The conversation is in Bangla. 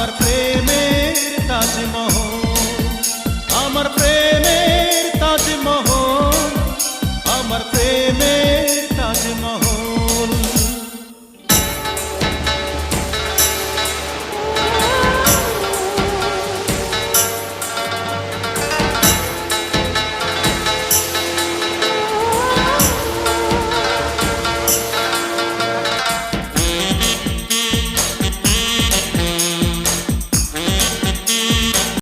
আমার প্রেমের তাজমহল।